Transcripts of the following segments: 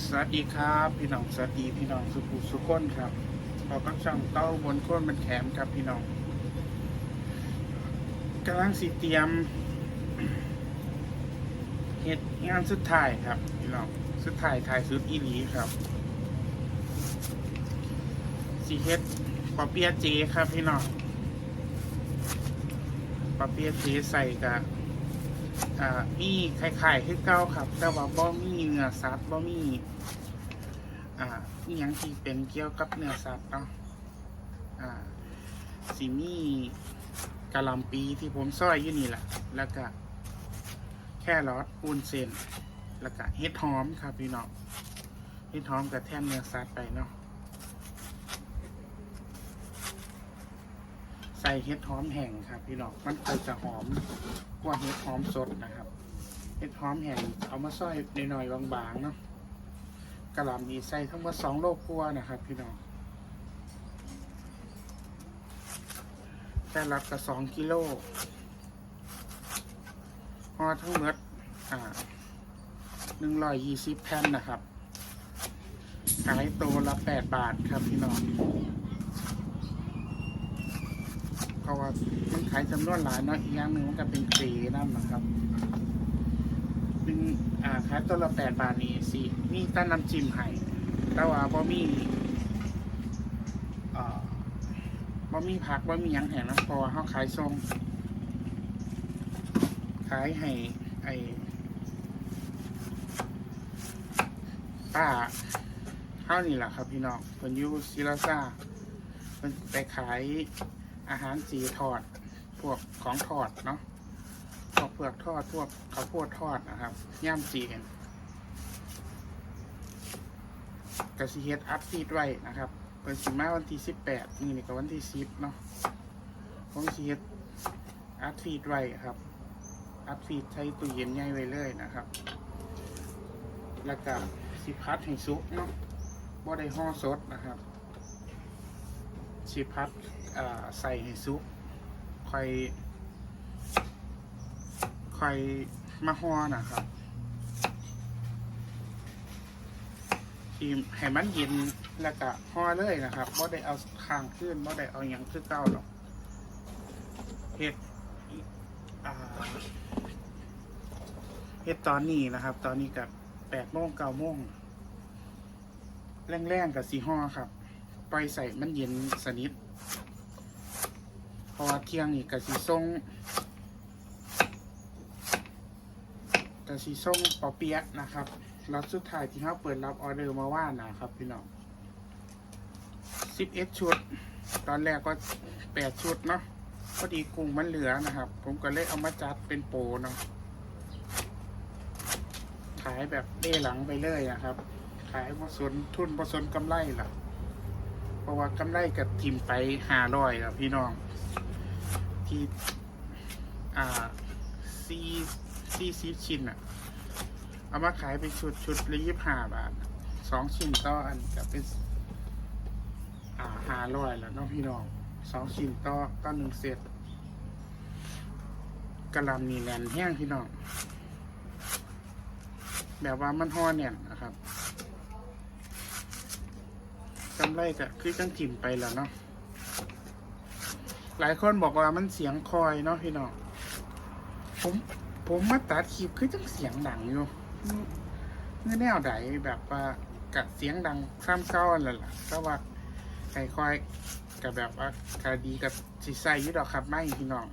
สวัสดีครับ พี่น้องสวัสดีพี่น้องสุภูสุคนครับพอกับช่องเต้าบนโค้นมันแขมครับพี่น้องกำลังสีเตรียมเหตุงานสุดท้ายครับ พี่น้องสุดท้ายถ่ายสุดอีหลีครับสีเฮ็ดปอเปียเจครับพี่น้องปอเปียเจใส่กับอ่ามีไข่ไข่คือเก้าครับ แต่ว่าบ่มี นื้อสัตว์บ่มี อ่าอีหยังที่เป็นเกี่ยวกับเนื้อสัตว์เนาะอ่าสิมีกะหล่ำปีที่ผมซอยอยู่นี่แหละแล้วก็แค่รอดปูนเส้นแล้วก็เห็ดหอมครับพี่น้องเห็ดหอมกับแทมเนื้อสัตว์ไปเนาะใส่เห็ดหอมแห้งครับพี่น้องมันก็จะหอมกว่าเห็ดหอมสดนะครับ เห็ดหอมแห้งเอามาซอยหน่อยๆบางๆเนาะกระหล่ำมีใส่ทั้งหมดสองโลกัวานะครับ พี่น้องแต่รับกับสองกิโลพอทั้งหมดอ่าหนึ่งร้อยยี่สิบแผ่นนะครับ ขายตัวละแปดบาทครับพี่น้องเพราะว่ามันขายจำนวนหลายเนาะอีกอย่างหนึ่งมันก็เป็นเกรนั่นนะครับ เป็นอ่าขายตัวละแปดบาทนี่สิมีต้นน้ำจิ้มให้แต่ว่าบ่มีอ่าบ่มีผักบ่มีหยังแห้งนะเพราะว่าเขาขายส่งขายให้ไอ้ป้าเท่านี่แหละครับพี่น้องเพิ่นอยู่ซิลาซาเพิ่นไปขายอาหารสีทอด พวกของทอดเนาะ วกเปลือกทอดพวกข้าวโพดทอดนะครับย่ำจีกันกระสีเฮ็ดอัพฟีดไว้นะครับเป็นสิมาวันที่สิบแปดนี่นี่ก็วันที่สิบเนาะผมสีเฮ็ดอัพฟีดไว้ครับ อัพฟีดใช้ตู้เย็นใหญ่ไว้เลยนะครับ แล้วก็สิพัดให้ซุกเนาะบ่ได้ห่อสดนะครับ สิพัดใส่ให้ซุปค่อย ค่อยมาห่อนะครับทีมให้มันเย็นแล้วก็ห่อเลยนะครับบ่ได้เอาข้างขึ้นบ่ได้เอาหยังคือเก่าหรอกเฮ็ดเฮ็ดตอนนี้นะครับ ตอนนี้กับแปดโมงเก้าโมงแรงๆกับสีห่อครับ ไปใส่มันเย็นสนิท พอเที่ยงนี่กะสีส่ง กะสีส่งปอเปี๊ยะนะครับรอบสุดท้ายที่เขาเปิดรับออเดอร์มาว่านะครับพี่น้องสิบเอ็ดชุด ตอนแรกก็แปดชุดเนาะพอดีกุ้งมันเหลือนะครับ ผมก็เลยเอามาจัดเป็นโปเนาะขายแบบเด้หลังไปเลยนะครับ ขายผสนทุนผสนกำไรล่ะ เพราะว่ากำไรกับทิมไปหาร้อยครับพี่น้อง ที่ อ่าซี ซีซีชิ้นอะ เอามาขายเป็นชุดชุดละยี่ห้าบาทสองชิ้นต่ออันกับเป็น อ่าหาร้อยแล้วน้องพี่น้องสองชิ้นต่อก็หนึ่งเซตกระลำนี่แน่นแห้งพี่น้อง แบบว่ามันห่อแน่นนะครับกำไรก็คือจังถิ่มไปแล้วเนาะหลายคนบอกว่ามันเสียงคอยเนาะพี่น้องผม ผมมาตัดคลิปคือจังเสียงดังอยู่เมื่อแนวใดแบบว่ากะเสียงดังซ้ำเศร้าแล้วล่ะก็ว่าไก่คอยกับแบบว่าคดีกับสีใสอยุดอกครับไม่พี่น้อง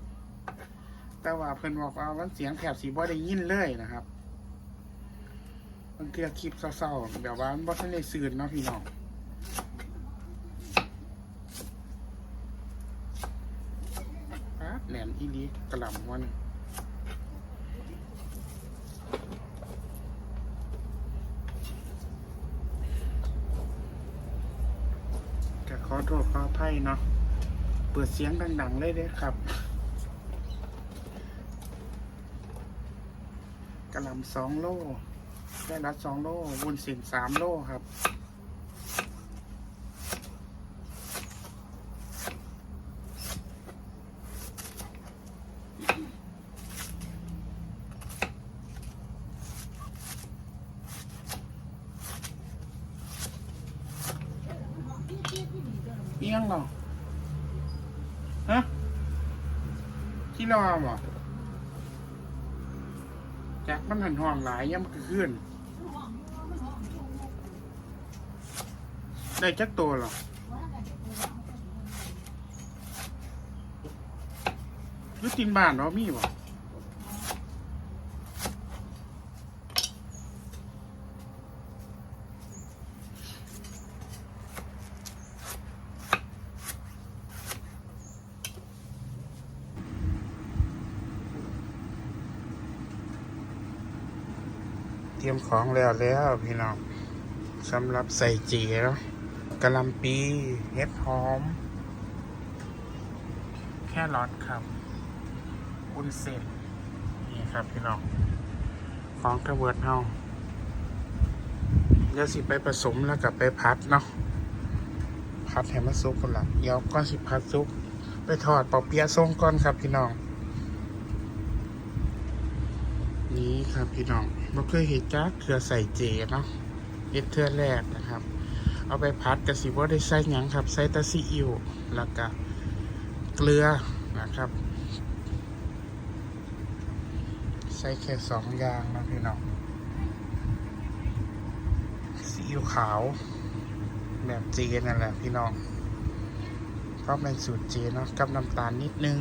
แต่ว่าเพิ่นบอกว่ามันเสียงแถบสีบ่ได้ยินเลยนะครับ มันคือคลิปเศร้าๆแบบว่ามันบ่ทันได้ซื่นเนาะพี่น้องป๊าดแหลมอีลีกระหล่ำวัน ขอโทษขออภัยเนาะ เปิดเสียงดัง ๆ เลยเด้ครับกระลำสองโลแค่รัดสองโลวุ้นเส้นสามโลครับ อียงหรอฮะที่ รอบ่จักมันหันห่องหลายยังมันก็ขึ้นได้จักตัวหรออยุตินบ้านเรามีบ่ ของแล้วแล้วพี่น้องสำหรับใส่จีแล้วกะลำปีเห็ดหอม แค่รอทครับวุ้นเส้นนี่ครับพี่น้องของกระเบิดเฮาเดี๋ยวสิไปผสมแล้วกับไปพัดเนาะพัดให้มันสุกกันละเดี๋ยวก้อนสิพัดสุก ไปทอดปอเปียะส่งก่อนครับพี่น้อง นี่ครับพี่น้อง เราเคยเห็นจ้าเกลือใส่เจเนาะเอ็ดเทือแรกนะครับ เอาไปพัดกระสิว่าได้ใส่หยังครับ ใส่ตะซีอิ๊วแล้วก็เกลือนะครับ ใส่แค่สองอย่างนะพี่น้องซีอิ๊วขาว แบบเจนั่นแหละพี่น้องก็เป็นสูตรเจเนาะกับน้ำตาลนิดนึง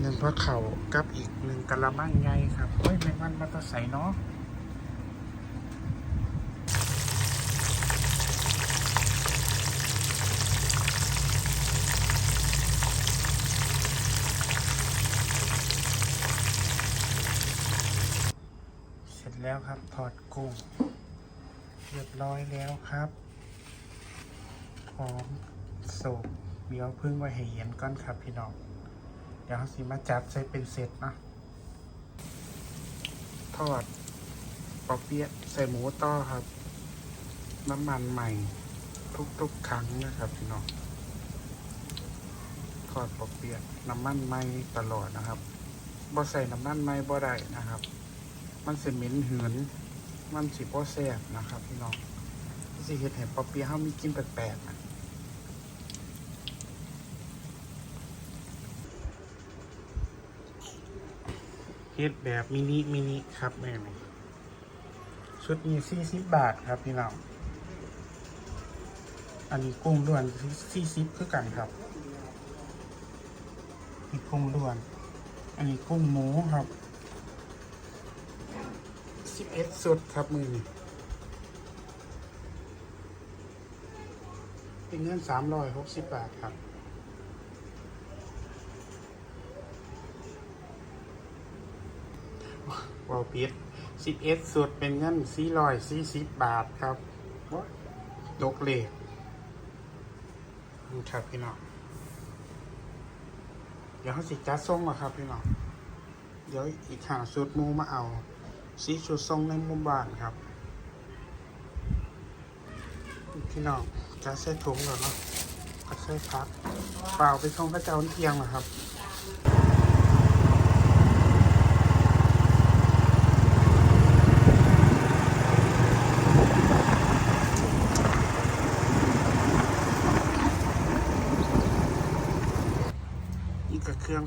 หนึ่งพระเข่ากับอีกหนึ่งกะละมังไงครับเฮ้ยแมงมันมาตะใส่เนาะเสร็จแล้วครับถอดกุ้งเรียบร้อยแล้วครับพร้อมโศกเดี๋ยวพึ่งไว้ให้เย็นก่อนครับพี่น้อง เดี๋ยวเราสิมาจัดใส่เป็นเซตนะทอดปอเปี๊ยะใส่หมูต้อครับ น้ำมันใหม่ทุกๆครั้งนะครับพี่น้องทอดปอเปี๊ยะน้ำมันใหม่ตลอดนะครับบ่ใส่น้ำมันใหม่บ่ได้นะครับ มันสิเหม็นหืนมันสิบ่แซ่บนะครับพี่น้องสิเฮ็ดให้ปอเปี๊ยะเฮามีกินแปลกๆนะ เฮ็ดแบบมินิมินิครับแม่นี่ชุดนี้สี่สิบบาทครับพี่น้อง อันนี้กุ้งด้วนสี่สิบคือกันครับนี่กุ้งด้วน อันนี้กุ้งหมูครับสิบเอ็ดสุดครับมือนี่เป็นเงินสามร้อยหกสิบบาทครับ วอลปิดสิบเอ็ดสุดเป็นเงินสี่ร้อยสี่สิบบาทครับโอ๊ยตกเลขนี่ครับพี่น้องเดี๋ยวเขาสิจัดส่งมาครับพี่น้องเดี๋ยวอีกหาสุดมูมาเอาสีชุดทรงในมุมบ้านครับ พี่น้องจะใส่ถุงเหรอเนาะก็ใส่พัก เปล่าไปส่งพระเจ้าเที่ยงเหรอครับ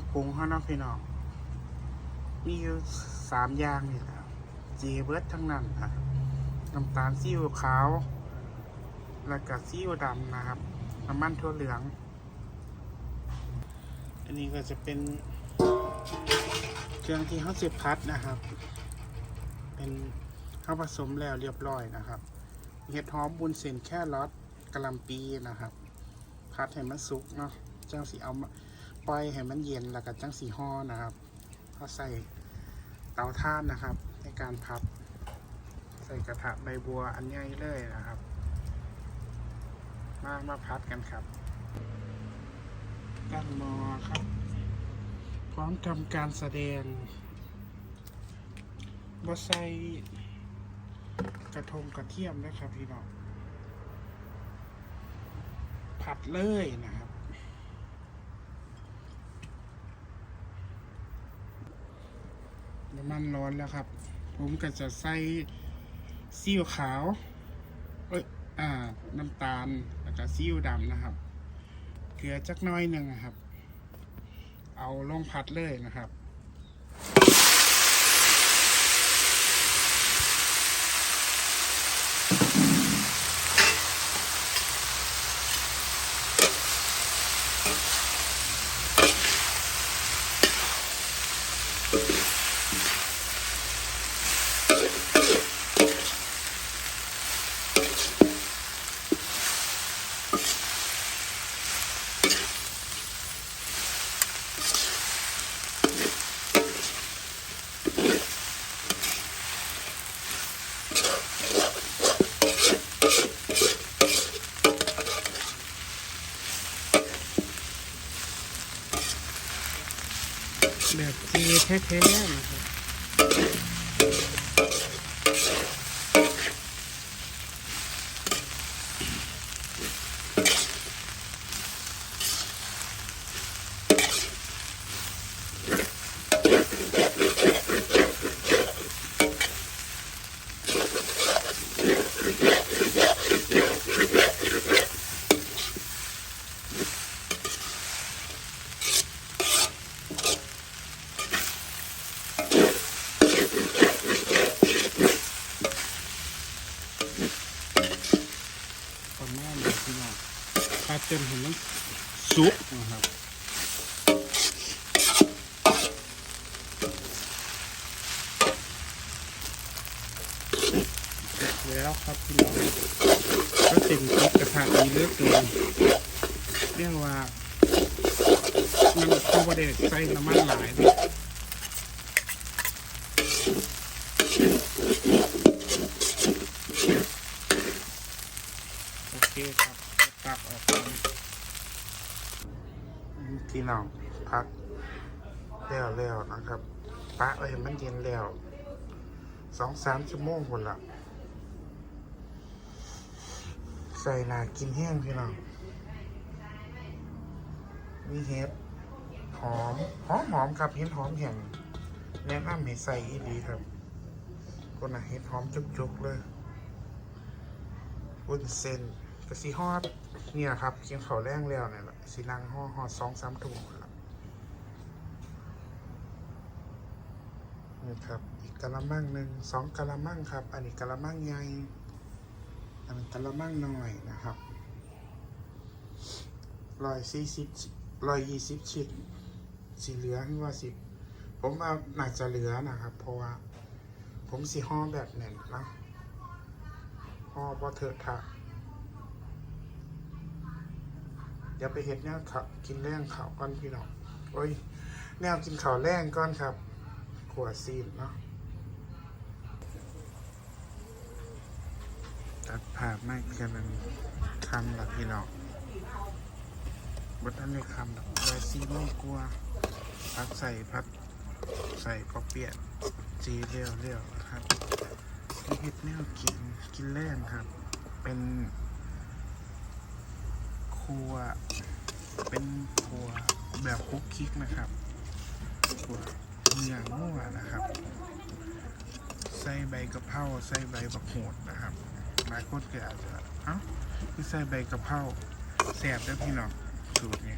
นี่ก็เคงปรุงเขาเนาพี่น้อง มีอยู่สามอย่างนี่แหละเจเบิร์ดทั้งนั้นครับน้ำตาลซีอิ๊วขาว แล้วก็ซีอิ๊วดำนะครับ น้ำมันถั่วเหลือง อันนี้ก็จะเป็นเครื่องที่เขาเสียบพัดนะครับ เป็นเข้าผสมแล้วเรียบร้อยนะครับเห็ดหอมบุญเส้นแค่รอทกะหลำปีนะครับ พัดให้มันสุกเนาะเจังสีเอามา ปล่อยให้มันเย็นแล้วก็จังสีห่อนะครับก็ใส่เตาถ่านนะครับ ในการพับ ใส่กระทะใบบัวอันใหญ่เลยนะครับ มามาพัดกันครับตั้งมอครับพร้อมทำการแสดงบ่ใส่กระทงกระเทียมนะครับพี่น้องผัดเลยนะครับ ประมันร้อนแล้วครับ ผมก็จะใส่ซีอิ๊วขาว เอ้ย อ่า น้ำตาล แล้วก็ซีอิ๊วดำนะครับ เกลือจักน้อยหนึ่งนะครับ เอาลงผัดเลยนะครับ แบบเจแท้ๆนะครับ ประมาณนี้พี่น้องปลา เต็มเห็นมันสุกนะครับเสร็จแล้วครับพี่น้องก็เต็มติดกระทะดีเหลือกเกินเรียกว่ามันเข้าประเด็ใส่น้ำมันหลายด้วยโอเคครับ ตักออกก่อนพี่น้องพักแล้วแล้วนะครับ ปะไว้ให้มันเย็นแล้วสองสามชั่วโมงคนละใส่หนากินแห้งพี่น้องมีเห็ดหอม หอมหอมครับเห็ดหอมแห้งแนะนำให้ใส่อีดีครับคนน่ะเห็ดหอมจุกๆเลยวุ้นเส้น กะสีฮอดเนี่ยครับกินข้าวแรงแล้วเนี่ยแหละสีนางห่อฮอดสองสามถุงครับนี่ครับอีกกะละมังหนึ่งสองกะละมังครับ อันนี้กะละมังใหญ่อันนี้กะละมังน้อยนะครับร้อยสี่สิบร้อยยี่สิบชิ้นสีเหลือขึ้นว่าสิบผมว่าน่าจะเหลือนะครับ เพราะว่า ผมสีห่อแบบแน่นนะห่อพอเถอะทะเดี๋ยวไปเห็ดแนวขับกินแรงข่าวก่อนพี่น้องโอ้ยแนวกินข่าวแรงก่อนครับขวดซีนเนาะตัดผ่าไม่กันมันคำหละพี่น้องบดท่านในคำดอกเลยซีโมงกลัวพักใส่พัดใส่ปอเปียะจีเรียวเรียวครับมีเห็ดแนวกินกินแรงครับ เป็น ครัวเป็นครัวแบบคุกคิกนะครับครัวเนื้องัวนะครับ ใส่ใบกะเพราใส่ใบบักโหดนะครับหลายคนก็อาจจะเอ้าคือใส่ใบกะเพราแสบด้พี่น้องสูตรนี้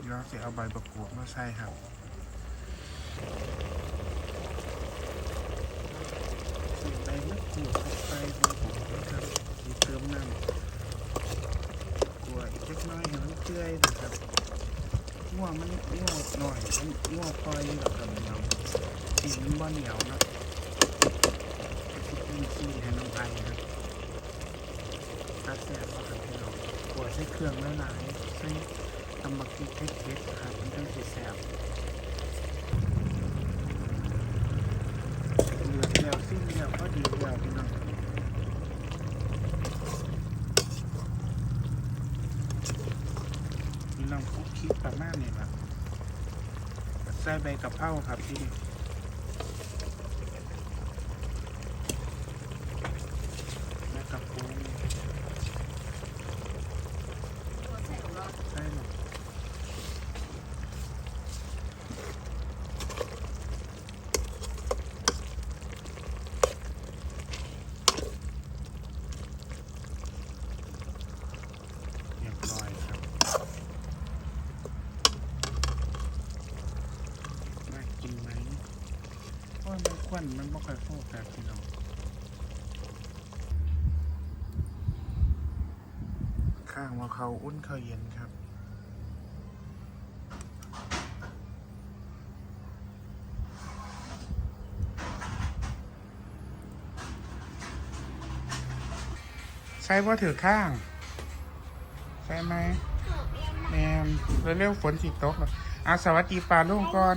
เดี๋ยวจะเอาใบบักกูดมาใส่ครับใส่ ขูดเข้าไปครับผมนะครับมีเติมน้ำกล้วยเล็กน้อยให้มันเปื่อยนะครับง่วมันง่วหน่อยมันง่วงพลอยแบบกับเหนียวสีมันบ่เหนียวนะที่เป็นสีให้น้ำไอครับตัดแสบครับพี่น้องหัวใช้เครื่องหลายใช้ตำบักพริกเผ็ดๆนะครับมันต้องสีแสบเหลือ แล้วสิ้นแล้วก็ดีแล้วพี่น้องพี่น้องคุกคิดประมาณนี้ครับใส่ใบกะเพราครับพี่และกระปุก ใช่หรอ เพราะ มันมันไม่ค่อยโฟกัสพี่น้องข้างว่าเขาอุ่นเขาเย็นครับใช่ว่าถือข้าง ใช่ไหมแมนเร็วๆฝนสิตกอะสวัสดีปลาลุงก่อน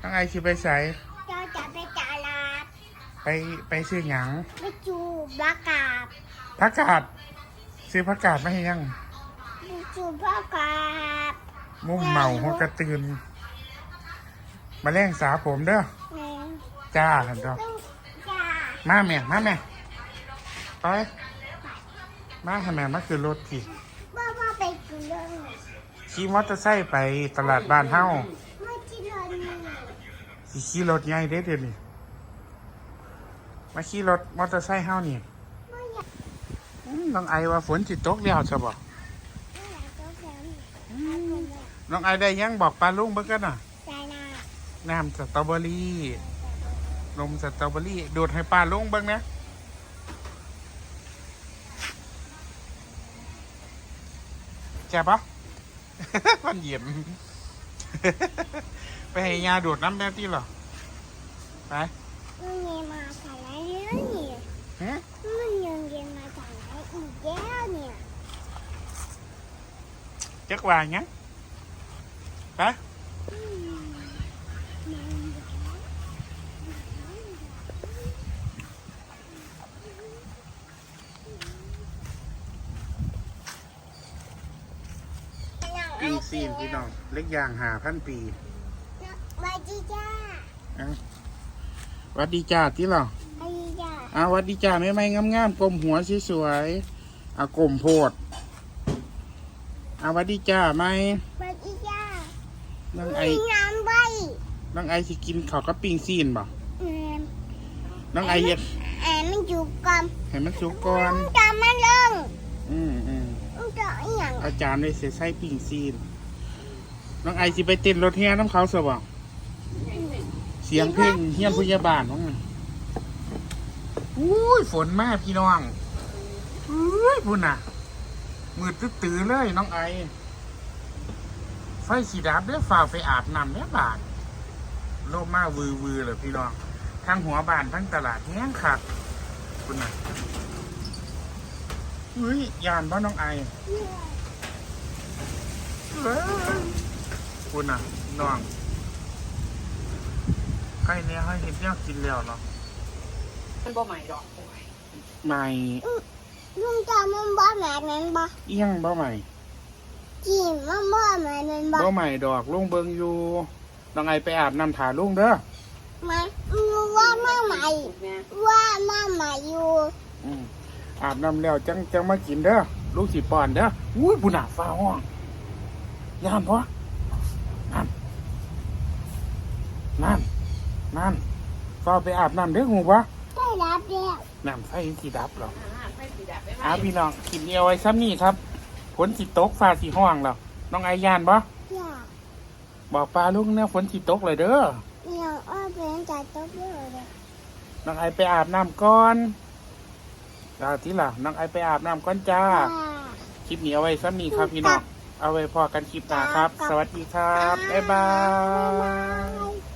ตั้งไอชิไปใส่ ไปไปซื้อหยังไปจูบากาบผักกาดซื้อผักกาดมาให้ยังไปจูบากาบมุ่มเมาหัวกระตือนมาแรงสาผมเด้อแม่จ้าหันดอกต้องจ้ามาแม่มาแม่ไปมาทำไมมาคือรถพี่บ้าบ้าไปกินเลยขี่มอเตอร์ไซค์ไปตลาดบ้านเฮาไม่กินเลยนี่สิขี่รถใหญ่เด้เดี๋ยวนี้ มาขี่รถมอเตอร์ไซค์เฮานี่ไม่อยากอืมน้องไอว่าฝนสิตกแล้วใช่บ่ไม่อยากต้องแข็งเอาไปเลยน้องไอได้ยังบอกปลาลุงเบิ่งกันน่ะใจนาน้ำสตรอเบอรี่นมสตรอเบอรี่ดูดให้ปลาลุงเบิ่งนะแจ่บปะมันเยี่ยมไปให้ยาดูดน้ำแน่ที่หรอ ไปมันเย็นมาจา หึมันยังเย็นมาจากไหนอีกแล้วเนี่ยจักว่าหยังไปอืมมันปีซีนพี่น้องเล็กอย่างหาพันปีสวัสดีจ้าอะหวัดดีจ้าที่หรอสวัสดีจ้า อะหวัดดีจ้าไม่ไม่งามๆกลมหัวสวยๆอะกลมโพดอะหวัดดีจ้าไหมสวัสดีจ้าน้องไอมีน้ำใบน้องไอสิกินข้าวกับปิ้งซีนบ่เอ็มน้องไอเย็ดแอนมันอยู่กันให้มันสุกก่อนมันจะมาลงอืมอืมมันจะอหย่างอาจารย์ได้เสียใส่ปิ้งซีนน้องไอสิไปเต้นรถเฮียน้ำเขาสบ่เสียงเพลงเฮียนพยาบาลน้องมัน อุ้ยฝนมากพี่น้องอุ้ยพุ่นน่ะ มืดตื้อเลยน้องไอ ไฟสีดับเด้อฝ่าไปอาบน้ำเด้อบาทโลมาวือวือเลยพี่น้อง ทั้งหัวบานทั้งตลาดแห้งคักคุณน่ะเฮ้ยยานบ้านน้องไอเอ้ยคุณน่ะน้องใครเนี่ยให้เห็นเนี่ยกินแล้วเนาะ มันบ่ใหม่ดอกใหม่ลุงจะมันบ้าแม่นั้นบ้าเอี้ยงบ่ใหม่จีมมันบ้าแม่นั้นบ้าบ่ใหม่ดอกลุงเบิงอยู่น้องไอไปอาบน้ำถาลุงเด้อมาว่ามาใหม่แม่ว่ามาใหม่อยู่อืมอาบน้ำแล้วจังจังมากินเด้อลูกสิป้อนเด้ออุ้ยบุญหนาฟ้าห้องยามพอนั่นนั่นนั่นฟ้าไปอาบน้ำเด้อหูปะได้รับแล้วน้ำไฟสีดับหรออาหารไฟสีดับได้ไหมอาพี่น้องกินเดียวไว้ซ้ำนี่ครับฝนสิตกฟ้าสีห้องแล้วน้องไอยานปะอยากบอกปลาลุงเนี่ยฝนสิตกเลยเด้ออยากอ้อเป็นจ่ายต๊บเลยเลยน้องไอไปอาบน้ำก่อนจ้าที่ล่ะน้องไอไปอาบน้ำก่อนจ้า คลิปนี้เอาไว้ซ้ำนี้ครับพี่น้องเอาไว้พอกันคลิปหน้าครับ สวัสดีครับ บ๊ายบายย